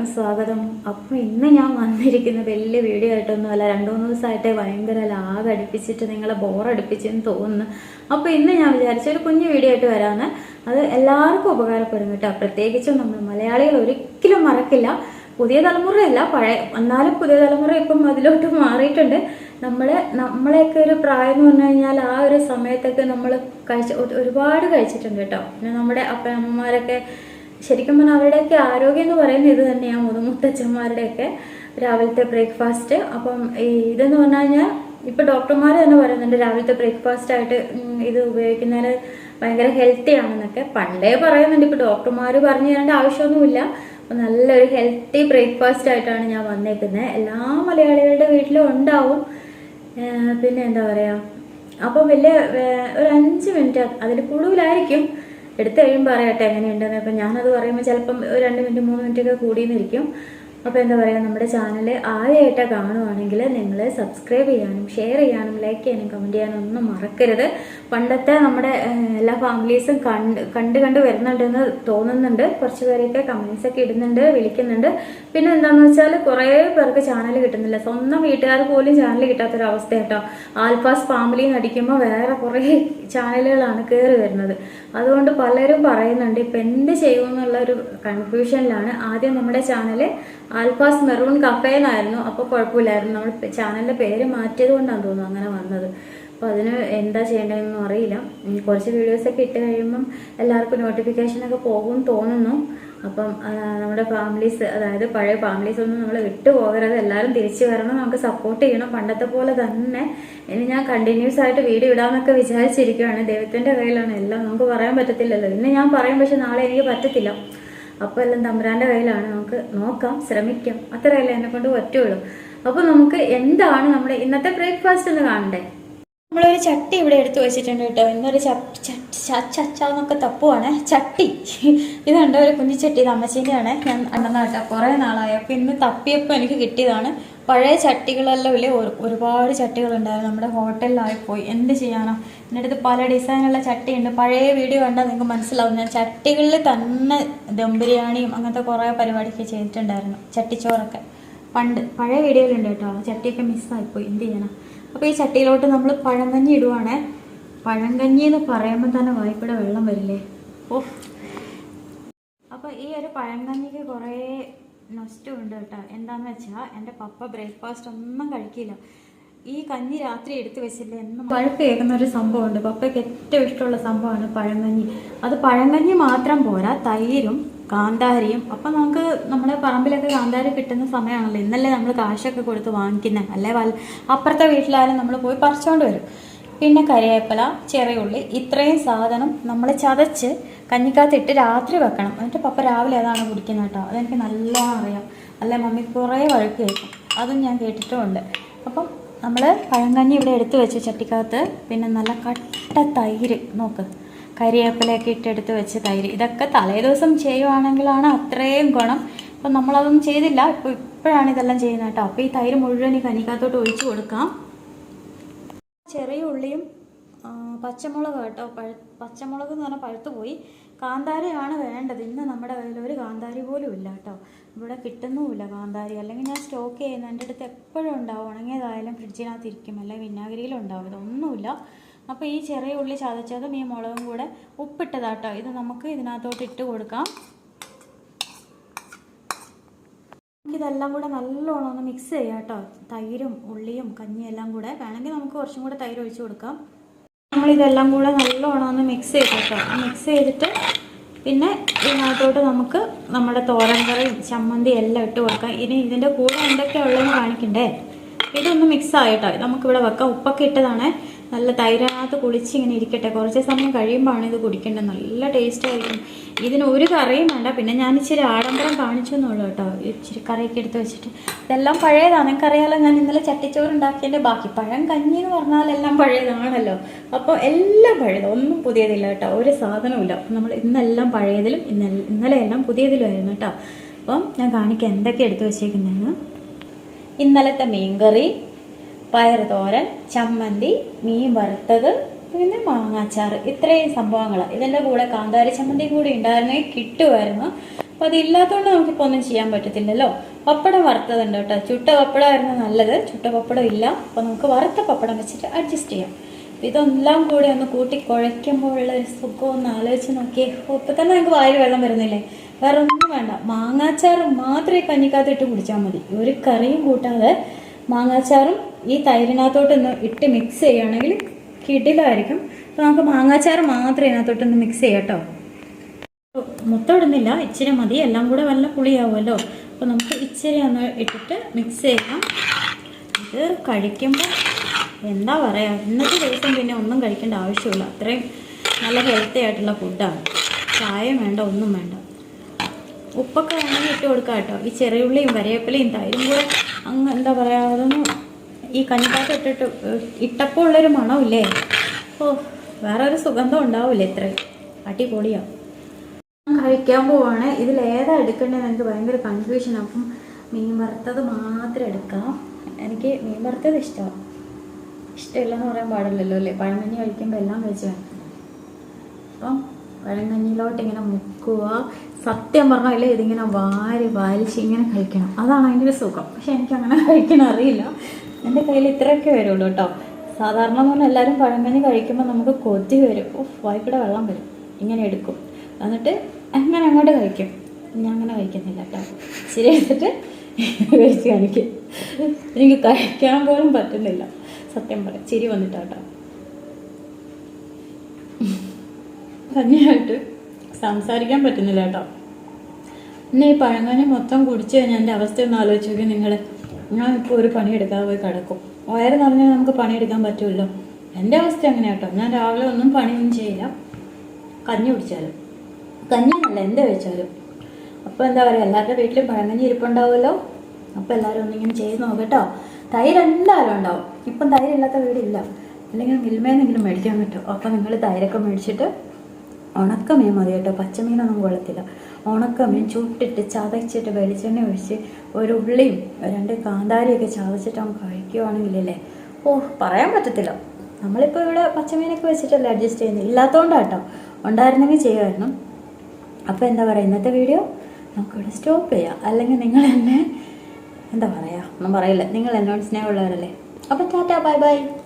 എല്ലാവർക്കും സ്വാഗതം. അപ്പോൾ ഇന്ന് ഞാൻ വന്നിരിക്കുന്ന വലിയ വീഡിയോ ആയിട്ടൊന്നുമല്ല രണ്ടു മൂന്ന് ദിവസമായിട്ട് ഭയങ്കര ലാഗ് അടുപ്പിച്ചിട്ട് നിങ്ങളെ ബോറടിപ്പിച്ചെന്ന് തോന്നുന്നു. അപ്പോൾ ഇന്ന് ഞാൻ വിചാരിച്ച ഒരു കുഞ്ഞു വീഡിയോ ആയിട്ട് വരാമെന്ന് അത് എല്ലാവർക്കും ഉപകാരപ്പെടും കേട്ടോ. പ്രത്യേകിച്ചും നമ്മൾ മലയാളികൾ ഒരിക്കലും മറക്കില്ല. പുതിയ തലമുറയല്ല പഴയ എന്നാലും പുതിയ തലമുറ ഇപ്പം അതിലോട്ട് മാറിയിട്ടുണ്ട്. നമ്മൾ നമ്മളെയൊക്കെ ഒരു പ്രായം എന്ന് പറഞ്ഞു കഴിഞ്ഞാൽ ആ ഒരു സമയത്തൊക്കെ നമ്മൾ കഴിച്ച ഒരുപാട് കഴിച്ചിട്ടുണ്ട് കേട്ടോ. പിന്നെ നമ്മുടെ അപ്പനമ്മമാരൊക്കെ ശരിക്കും പറഞ്ഞാൽ അവരുടെയൊക്കെ ആരോഗ്യം എന്ന് പറയുന്നത് ഇത് തന്നെയാണ് മുതുമുത്തച്ഛന്മാരുടെയൊക്കെ രാവിലത്തെ ബ്രേക്ക്ഫാസ്റ്റ്. അപ്പം ഇതെന്ന് പറഞ്ഞു കഴിഞ്ഞാൽ ഇപ്പം ഡോക്ടർമാർ തന്നെ പറയുന്നുണ്ട് രാവിലത്തെ ബ്രേക്ക്ഫാസ്റ്റ് ആയിട്ട് ഇത് ഉപയോഗിക്കുന്നതിന് ഭയങ്കര ഹെൽത്തി ആണെന്നൊക്കെ. പണ്ടേ പറയുന്നുണ്ട്. ഇപ്പം ഡോക്ടർമാർ പറഞ്ഞു തരേണ്ട ആവശ്യമൊന്നുമില്ല. അപ്പം നല്ലൊരു ഹെൽത്തി ബ്രേക്ക്ഫാസ്റ്റ് ആയിട്ടാണ് ഞാൻ വന്നേക്കുന്നത് എല്ലാ മലയാളികളുടെ വീട്ടിലും ഉണ്ടാവും. പിന്നെ എന്താ പറയുക അപ്പോൾ വലിയ ഒരു അഞ്ച് മിനിറ്റ് അതിൽ കൂടുതലായിരിക്കും. എടുത്തു കഴിയുമ്പോൾ പറയട്ടെ എങ്ങനെയുണ്ടെന്ന്. അപ്പം ഞാനത് പറയുമ്പോൾ ചിലപ്പം ഒരു രണ്ട് മിനിറ്റ് മൂന്ന് മിനിറ്റൊക്കെ കൂടിയെന്നിരിക്കും അപ്പോൾ എന്താ പറയുക നമ്മുടെ ചാനൽ ആദ്യമായിട്ട് കാണുവാണെങ്കിൽ നിങ്ങൾ സബ്സ്ക്രൈബ് ചെയ്യാനും ഷെയർ ചെയ്യാനും ലൈക്ക് ചെയ്യാനും കമന്റ് ചെയ്യാനും ഒന്നും മറക്കരുത്. പണ്ടത്തെ നമ്മുടെ എല്ലാ ഫാമിലീസും കണ്ട് കണ്ട് കണ്ട് വരുന്നുണ്ടെന്ന് തോന്നുന്നുണ്ട്. കുറച്ച് പേരൊക്കെ കമൻസ് ഒക്കെ ഇടുന്നുണ്ട് വിളിക്കുന്നുണ്ട്. പിന്നെ എന്താണെന്ന് വെച്ചാൽ കുറേ പേർക്ക് ചാനൽ കിട്ടുന്നില്ല. സ്വന്തം വീട്ടുകാർ പോലും ചാനൽ കിട്ടാത്തൊരവസ്ഥ കേട്ടോ ആൽഫാസ് ഫാമിലി എന്ന് അടിക്കുമ്പോൾ വേറെ കുറേ ചാനലുകളാണ് കയറി വരുന്നത്. അതുകൊണ്ട് പലരും പറയുന്നുണ്ട് ഇപ്പം എന്ത് ചെയ്യുമെന്നുള്ള ഒരു കൺഫ്യൂഷനിലാണ് ആദ്യം നമ്മുടെ ചാനൽ ആൽഫാസ് മെറൂൺ കഫേ എന്നായിരുന്നു അപ്പോൾ കുഴപ്പമില്ലായിരുന്നു. നമ്മൾ ചാനലിന്റെ പേര് മാറ്റിയത് കൊണ്ടാണ് തോന്നുന്നു അങ്ങനെ വന്നത്. അപ്പോൾ അതിന് എന്താ ചെയ്യേണ്ടതെന്നൊന്നും അറിയില്ല. കുറച്ച് വീഡിയോസൊക്കെ ഇട്ട് കഴിയുമ്പം എല്ലാവർക്കും നോട്ടിഫിക്കേഷനൊക്കെ പോകും തോന്നുന്നു. അപ്പം നമ്മുടെ ഫാമിലീസ് അതായത് പഴയ ഫാമിലീസ് ഒന്നും നമ്മൾ വിട്ടു പോകരുത്. എല്ലാവരും തിരിച്ചു വരണം. നമുക്ക് സപ്പോർട്ട് ചെയ്യണം. പണ്ടത്തെ പോലെ തന്നെ. ഇനി ഞാൻ കണ്ടിന്യൂസ് ആയിട്ട് വീഡിയോ ഇടാമെന്നൊക്കെ വിചാരിച്ചിരിക്കുകയാണ് ദൈവത്തിന്റെ കയ്യിലാണ് എല്ലാം. നമുക്ക് പറയാൻ പറ്റത്തില്ലല്ലോ. ഇന്ന് ഞാൻ പറയും പക്ഷെ നാളെ എനിക്ക് പറ്റത്തില്ല. അപ്പോൾ എല്ലാം തമ്പുരാന്റെ കയ്യിലാണ്. നമുക്ക് നോക്കാം ശ്രമിക്കാം. അത്രയല്ലേ എന്നെ കൊണ്ട് പറ്റുള്ളൂ. അപ്പോൾ നമുക്ക് എന്താണ് നമ്മുടെ ഇന്നത്തെ ബ്രേക്ക്ഫാസ്റ്റ് എന്ന് കാണണ്ടേ? നമ്മളൊരു ചട്ടി ഇവിടെ എടുത്തു വെച്ചിട്ടുണ്ട് കേട്ടോ. ഇന്നൊരു ചച്ചാന്നൊക്കെ തപ്പുവാണ്. ചട്ടി. ഇതുണ്ട് ഒരു കുഞ്ഞു ചട്ടി. ഇത് അമ്മച്ചീന്റെയാണ്. ഞാൻ അണ്ണനാട്ട കുറേ നാളായി. അപ്പോൾ ഇന്ന് തപ്പിയപ്പോൾ എനിക്ക് കിട്ടിയതാണ്. പഴയ ചട്ടികളെല്ലാം ഇല്ലേ? ഒരു- ഒരുപാട് ചട്ടികളുണ്ടായിരുന്നു. നമ്മുടെ ഹോട്ടലിലായി പോയി. എന്ത് ചെയ്യാനോ? എന്റെ അടുത്ത് പല ഡിസൈനുള്ള ചട്ടിയുണ്ട്. പഴയ വീഡിയോ കണ്ടാൽ നിങ്ങൾക്ക് മനസ്സിലാവും. ഞാൻ ചട്ടികളിൽ തന്നെ ദം ബിരിയാണിയും അങ്ങനത്തെ കുറേ പരിപാടിയൊക്കെ ചെയ്തിട്ടുണ്ടായിരുന്നു. ചട്ടിച്ചോറൊക്കെ. പണ്ട് പഴയ വീഡിയോയിലുണ്ട് കേട്ടോ. ചട്ടിയൊക്കെ മിസ്സായിപ്പോയി എന്ത് ചെയ്യാനാ? അപ്പോൾ ഈ ചട്ടിയിലോട്ട് നമ്മൾ പഴങ്കഞ്ഞി ഇടുവാണേ. പഴങ്കഞ്ഞി എന്ന് പറയുമ്പോൾ തന്നെ വായ്പയുടെ വെള്ളം വരില്ലേ? ഓ. അപ്പോൾ ഈ ഒരു പഴങ്കഞ്ഞിക്ക് കുറേ നഷ്ടം ഉണ്ട് കേട്ടോ. എന്താന്ന് വെച്ചാൽ എന്റെ പപ്പ ബ്രേക്ക്ഫാസ്റ്റ് ഒന്നും കഴിക്കില്ല. ഈ കഞ്ഞി രാത്രി എടുത്ത് വെച്ചില്ല എന്നും പഴുപ്പ് കേൾക്കുന്ന ഒരു സംഭവമുണ്ട്. പപ്പയ്ക്ക് ഏറ്റവും ഇഷ്ടമുള്ള സംഭവമാണ് പഴങ്കഞ്ഞി അത് പഴങ്കഞ്ഞി മാത്രം പോരാ തൈരും കാന്താരിയും. അപ്പം നമുക്ക് നമ്മുടെ പറമ്പിലൊക്കെ കാന്താരി കിട്ടുന്ന സമയമാണല്ലോ ഇന്നല്ലേ നമ്മൾ കാശൊക്കെ കൊടുത്ത് വാങ്ങിക്കുന്നത് അല്ലേ അപ്പുറത്തെ വീട്ടിലായാലും നമ്മൾ പോയി പറിച്ചുകൊണ്ട് വരും. പിന്നെ കരിയേപ്പല ചെറിയ ഉള്ളി ഇത്രയും സാധനം നമ്മൾ ചതച്ച് കഞ്ഞിക്കാത്തിട്ട് രാത്രി വെക്കണം. എന്നിട്ട് പപ്പ രാവിലെ അതാണ് കുടിക്കുന്നത് കേട്ടോ. അതെനിക്ക് നല്ലോണം അറിയാം. അല്ലെ മമ്മി? കുറേ വഴക്ക് കേൾക്കും. അതും ഞാൻ കേട്ടിട്ടുമുണ്ട്. അപ്പം നമ്മൾ പഴങ്കഞ്ഞി ഇവിടെ എടുത്ത് വെച്ച് ചട്ടിക്കകത്ത്. പിന്നെ നല്ല കട്ട തൈര്. നോക്ക്. കരിവേപ്പിലയൊക്കെ ഇട്ടെടുത്ത് വെച്ച് തൈര്. ഇതൊക്കെ തലേ ദിവസം ചെയ്യുവാണെങ്കിലാണ് അത്രയും ഗുണം. അപ്പം നമ്മളതൊന്നും ചെയ്തില്ല. ഇപ്പോൾ ഇപ്പോഴാണ് ഇതെല്ലാം ചെയ്യുന്നത് കേട്ടോ. അപ്പോൾ ഈ തൈര് മുഴുവൻ ഈ കനിക്കകത്തോട്ട് ഒഴിച്ചു കൊടുക്കാം. ചെറിയ ഉള്ളിയും പച്ചമുളക് കേട്ടോ. പഴു പച്ചമുളക് എന്ന് പറഞ്ഞാൽ പഴുത്തു പോയി. കാന്താരിയാണ് വേണ്ടത്. ഇന്ന് നമ്മുടെ കയ്യിൽ ഒരു കാന്താരി പോലും ഇല്ല കേട്ടോ. ഇവിടെ കിട്ടുന്നുമില്ല കാന്താരി. അല്ലെങ്കിൽ ഞാൻ സ്റ്റോക്ക് ചെയ്യുന്ന എന്റെ അടുത്ത് എപ്പോഴും ഉണ്ടാവും. ഉണങ്ങിയതായാലും ഫ്രിഡ്ജിനകത്ത് ഇരിക്കും. അല്ലെങ്കിൽ വിനാഗിരിയിലും ഉണ്ടാവും. ഇതൊന്നുമില്ല. അപ്പോൾ ഈ ചെറിയ ഉള്ളി ചതച്ചതും ഈ മുളകും കൂടെ ഉപ്പിട്ടതാട്ടോ. ഇത് നമുക്ക് ഇതിനകത്തോട്ട് ഇട്ട് കൊടുക്കാം. ഇതെല്ലാം കൂടെ നല്ലോണം ഒന്ന് മിക്സ് ചെയ്യാം കേട്ടോ തൈരും ഉള്ളിയും കഞ്ഞിയും എല്ലാം കൂടെ. വേണമെങ്കിൽ നമുക്ക് കുറച്ചും കൂടെ തൈര് ഒഴിച്ച് കൊടുക്കാം. നമ്മളിതെല്ലാം കൂടെ നല്ലോണം ഒന്ന് മിക്സ് ചെയ്ത് കേട്ടോ മിക്സ് ചെയ്തിട്ട് പിന്നെ ഇതിനകത്തോട്ട് നമുക്ക് നമ്മുടെ തോരൻ കറിയും ചമ്മന്തി എല്ലാം ഇട്ട് കൊടുക്കാം. ഇനി ഇതിന്റെ കൂടെ എന്തൊക്കെയാണ് ഉള്ളതെന്ന് കാണിക്കണ്ടേ? ഇതൊന്ന് മിക്സ് ആയിട്ടോ. നമുക്കിവിടെ വെക്കാം. ഉപ്പൊക്കെ ഇട്ടതാണ്. നല്ല തൈരിനകത്ത് കുളിച്ച് ഇങ്ങനെ ഇരിക്കട്ടെ. കുറച്ച് സമയം കഴിയുമ്പോഴാണ് ഇത് കുടിക്കേണ്ടത്. നല്ല ടേസ്റ്റ് ആയിരിക്കും. ഇതിന് ഒരു കറിയും വേണ്ട. പിന്നെ ഞാൻ ഇച്ചിരി ആഡംബരം കാണിച്ചു എന്നുള്ളൂ കേട്ടോ. ഇച്ചിരി കറിയൊക്കെ എടുത്ത് വെച്ചിട്ട്. ഇതെല്ലാം പഴയതാണ്. നിങ്ങൾക്കറിയാലോ ഞാൻ ഇന്നലെ ചട്ടിച്ചോറ് ഉണ്ടാക്കിയതിന്റെ ബാക്കി. പഴം കഞ്ഞി എന്ന് പറഞ്ഞാൽ എല്ലാം പഴയതാണല്ലോ. അപ്പോൾ എല്ലാം പഴയത്. ഒന്നും പുതിയതില്ല കേട്ടോ. ഒരു സാധനവുമില്ല. നമ്മൾ ഇന്നെല്ലാം പഴയതിലും ഇന്നലെ എല്ലാം പുതിയതിലുമായിരുന്നു കേട്ടോ. അപ്പം ഞാൻ കാണിക്കാം എന്തൊക്കെ എടുത്ത് വെച്ചേക്കുന്നതെന്ന്. ഇന്നലത്തെ മീൻകറി പയർ തോരൻ ചമ്മന്തി മീൻ വറുത്തത് പിന്നെ മാങ്ങാച്ചാർ ഇത്രയും സംഭവങ്ങൾ ഇതിന്റെ കൂടെ കാന്താരി ചമ്മന്തി കൂടി ഉണ്ടായിരുന്നെങ്കിൽ കിട്ടുമായിരുന്നു അപ്പം അതില്ലാത്തതുകൊണ്ട് നമുക്കിപ്പോൾ ഒന്നും ചെയ്യാൻ പറ്റത്തില്ലല്ലോ. പപ്പടം വറുത്തതുണ്ട് കേട്ടോ. ചുട്ട പപ്പടമായിരുന്നു നല്ലത്. ചുട്ട പപ്പടം ഇല്ല. അപ്പോൾ നമുക്ക് വറുത്ത പപ്പടം വെച്ചിട്ട് അഡ്ജസ്റ്റ് ചെയ്യാം. ഇതെല്ലാം കൂടി ഒന്ന് കൂട്ടി കുഴയ്ക്കുമ്പോഴുള്ള ഒരു സുഖം ഒന്ന് ആലോചിച്ച് നോക്കിയേ. ഇപ്പം തന്നെ നമുക്ക് വായിൽ വെള്ളം വരുന്നില്ലേ? വേറെ ഒന്നും വേണ്ട. മാങ്ങാച്ചാർ മാത്രമേ കഞ്ഞിക്കാത്തിട്ട് കുടിച്ചാൽ മതി. ഒരു കറിയും കൂട്ടാതെ മാങ്ങാച്ചാറും ഈ തൈരിനകത്തോട്ടൊന്ന് ഇട്ട് മിക്സ് ചെയ്യുകയാണെങ്കിൽ കിടിലായിരിക്കും. അപ്പോൾ നമുക്ക് മാങ്ങാച്ചാറ് മാത്രം ഇതിനകത്തോട്ടൊന്ന് മിക്സ് ചെയ്യാം കേട്ടോ. ഇടുന്നില്ല ഇച്ചിരി മതി. എല്ലാം കൂടെ വല്ല പുളിയാവുമല്ലോ. അപ്പോൾ നമുക്ക് ഇച്ചിരി ഒന്ന് ഇട്ടിട്ട് മിക്സ് ചെയ്യാം. ഇത് കഴിക്കുമ്പോൾ എന്താ പറയുക ഇന്നത്തെ ദിവസം പിന്നെ ഒന്നും കഴിക്കേണ്ട ആവശ്യമില്ല. അത്രയും നല്ല ഹെൽത്തി ആയിട്ടുള്ള ഫുഡാണ് ചായയും വേണ്ട ഒന്നും വേണ്ട. ഉപ്പൊക്കെ വേണമെങ്കിൽ ഇട്ട് കൊടുക്കാം കേട്ടോ. ഈ ചെറിയുള്ളിയും കറിവേപ്പിലയും തൈരും കൂടെ അങ്ങ് എന്താ പറയുക അതൊന്നും ഈ കഞ്ഞിപ്പാട്ട് ഇട്ടിട്ട് ഇട്ടപ്പോൾ ഉള്ളൊരു മണമില്ലേ? ഓ വേറെ ഒരു സുഗന്ധം ഉണ്ടാവില്ല ഇത്രയും? അടിപൊളിയാണ് കഴിക്കാൻ പോവാണ്. ഇതിൽ ഏതാ എടുക്കേണ്ടത് എനിക്ക് ഭയങ്കര കൺഫ്യൂഷൻ അപ്പം മീൻ വറുത്തത് മാത്രം എടുക്കാം. എനിക്ക് മീൻ വറുത്തത് ഇഷ്ടമാണ് ഇഷ്ടമില്ലെന്ന് പറയാൻ പാടില്ലല്ലോ അല്ലേ? പഴമഞ്ഞ് കഴിക്കുമ്പോൾ എല്ലാം കഴിച്ച് വേണം അപ്പം പഴങ്കഞ്ഞിയിലോട്ട് ഇങ്ങനെ മുക്കുക സത്യം പറഞ്ഞാൽ ഇതിങ്ങനെ വാരി വാരിച്ച് ഇങ്ങനെ കഴിക്കണം അതാണ് അതിന്റെ ഒരു സുഖം. പക്ഷെ എനിക്ക് അങ്ങനെ കഴിക്കാൻ അറിയില്ല. എന്റെ കയ്യിൽ ഇത്രയൊക്കെ വരുള്ളൂ കേട്ടോ. സാധാരണ പോലെ എല്ലാവരും പഴങ്കഞ്ഞി കഴിക്കുമ്പോൾ നമുക്ക് കൊതി വരും. ഓ വായ്പയുടെ വെള്ളം വരും. ഇങ്ങനെ എടുക്കും. എന്നിട്ട് അങ്ങനെ അങ്ങോട്ട് കഴിക്കും. ഞാൻ അങ്ങനെ കഴിക്കുന്നില്ല കേട്ടോ. ശരി എടുത്തിട്ട് കഴിച്ച് കാണിക്കും. എനിക്ക് കഴിക്കാൻ പോലും പറ്റുന്നില്ല. സത്യം പറയാം. ചിരി വന്നിട്ടാട്ടോ കഞ്ഞിയായിട്ട് സംസാരിക്കാൻ പറ്റുന്നില്ല കേട്ടോ. പിന്നെ ഈ പഴങ്കഞ്ഞി മൊത്തം കുടിച്ചു കഴിഞ്ഞാൽ എന്റെ അവസ്ഥ ഒന്ന് ആലോചിച്ച് നോക്കി നിങ്ങൾ ഞാനിപ്പോൾ ഒരു പണിയെടുക്കാതെ പോയി കിടക്കും. വയറ് നിറഞ്ഞാൽ നമുക്ക് പണിയെടുക്കാൻ പറ്റുമല്ലോ? എന്റെ അവസ്ഥ അങ്ങനെ കേട്ടോ. ഞാൻ രാവിലെ ഒന്നും പണിയൊന്നും ചെയ്യില്ല. കഞ്ഞി കുടിച്ചാലും. കഞ്ഞി അല്ല എന്ത് കഴിച്ചാലും. അപ്പോൾ എന്താ പറയുക എല്ലാവരുടെ വീട്ടിലും പഴങ്കഞ്ഞി ഇരിപ്പുണ്ടാവുമല്ലോ? അപ്പോൾ എല്ലാവരും ഒന്നിങ്ങനെ ചെയ്ത് നോക്കട്ടോ തൈര് എന്തായാലും ഉണ്ടാവും. ഇപ്പം തൈരില്ലാത്ത വീടില്ല. അല്ലെങ്കിൽ മിൽമേന്നെങ്കിലും മേടിക്കാൻ പറ്റും. അപ്പോൾ നിങ്ങൾ തൈരൊക്കെ മേടിച്ചിട്ട് ഉണക്കമീൻ മതി കേട്ടോ. പച്ചമീനൊന്നും കൊള്ളത്തില്ല. ഉണക്കമീൻ ചുട്ടിട്ട് ചതച്ചിട്ട് വെളിച്ചെണ്ണ ഒഴിച്ച് ഒരു ഉള്ളിയും രണ്ട് കാന്താരിയൊക്കെ ചതച്ചിട്ട് നമുക്ക് കഴിക്കുവാണെങ്കിലല്ലേ ഓ പറയാൻ പറ്റത്തില്ല. നമ്മളിപ്പോൾ ഇവിടെ പച്ചമീനൊക്കെ വെച്ചിട്ടല്ലേ അഡ്ജസ്റ്റ് ചെയ്യുന്നത്? ഇല്ലാത്തതുകൊണ്ടാണ് കേട്ടോ. ഉണ്ടായിരുന്നെങ്കിൽ ചെയ്യുമായിരുന്നു. അപ്പോൾ എന്താ പറയുക ഇന്നത്തെ വീഡിയോ നമുക്കിവിടെ സ്റ്റോപ്പ് ചെയ്യാം. അല്ലെങ്കിൽ നിങ്ങൾ എന്നെ എന്താ പറയുക ഒന്നും പറയില്ല. നിങ്ങൾ എന്നോട് സ്നേഹമുള്ളവരല്ലേ? അപ്പോൾ ടാറ്റാ ബൈ ബൈ.